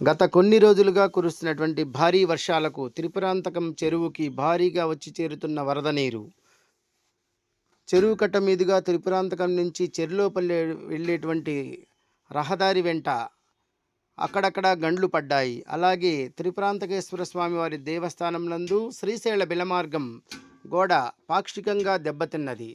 గత కొన్ని రోజులుగా కురుస్తున్నటువంటి భారీ వర్షాలకు త్రిపురాంతకం చెరువుకి భారీగా వచ్చి చేరుతున్న వరద నీరు. చెరువు కట్ట మీదుగా త్రిపురాంతకం నుంచి చెరులోపల్లి వెళ్ళేటువంటి రహదారి వెంట అక్కడక్కడ గండ్లు పడ్డాయి. అలాగే త్రిపురాంతకేశ్వర స్వామి వారి దేవస్థానం నందు శ్రీశైల బిలమార్గం గోడ పాక్షికంగా దెబ్బతిన్నది.